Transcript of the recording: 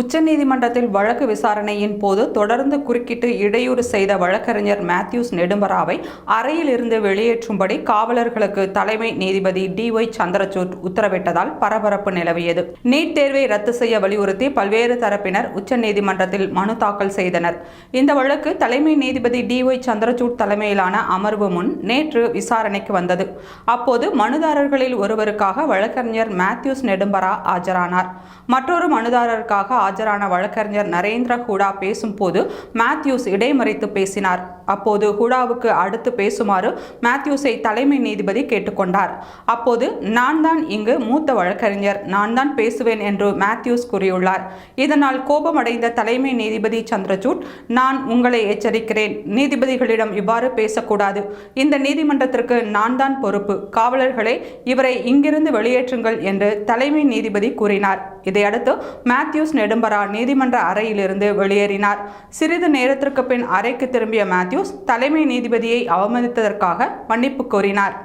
உச்சநீதிமன்றத்தில் வழக்கு விசாரணையின் போது தொடர்ந்து குறுக்கிட்டு இடையூறு செய்த வழக்கறிஞர் மேத்யூஸ் நெடும்பராவை அறையில் இருந்து வெளியேற்றும்படி காவலர்களுக்கு தலைமை நீதிபதி டி ஒய் சந்திரசூட் உத்தரவிட்டதால் பரபரப்பு நிலவியது. நீட் தேர்வை ரத்து செய்ய வலியுறுத்தி பல்வேறு தரப்பினர் உச்சநீதிமன்றத்தில் மனு தாக்கல் செய்தனர். இந்த வழக்கு தலைமை நீதிபதி டி ஒய் சந்திரசூட் தலைமையிலான அமர்வு முன் நேற்று விசாரணைக்கு வந்தது. அப்போது மனுதாரர்களில் ஒருவருக்காக வழக்கறிஞர் மேத்யூஸ் நெடும்பரா ஆஜரானார். மற்றொரு மனுதாரருக்காக ஆஜரான வழக்கறிஞர் நரேந்திர ஹூடா பேசும்போது மேத்யூஸ் இடைமறித்து பேசினார். அப்போது ஹூடாவுக்கு அடுத்து பேசுமாறு மேத்யூஸை தலைமை நீதிபதி கேட்டுக்கொண்டார். அப்போது நான் தான் இங்கு மூத்த வழக்கறிஞர். நான் தான் பேசுவேன் என்று மேத்யூஸ் கூறியுள்ளார். இதனால் கோபமடைந்த தலைமை நீதிபதி சந்திரசூட் நான் உங்களை எச்சரிக்கிறேன். நீதிபதிகளிடம் இவ்வாறு பேசக்கூடாது. இந்த நீதிமன்றத்திற்கு நான் தான் பொறுப்பு. காவலர்களே இவரை இங்கிருந்து வெளியேற்றுங்கள் என்று தலைமை நீதிபதி கூறினார். இதையடுத்து மேத்யூஸ் நெடும்பரா நீதிமன்ற அறையிலிருந்து வெளியேறினார். சிறிது நேரத்திற்கு பின் அறைக்கு திரும்பிய மேத்யூஸ் தலைமை நீதிபதியை அவமதித்ததற்காக மன்னிப்பு கோரினார்.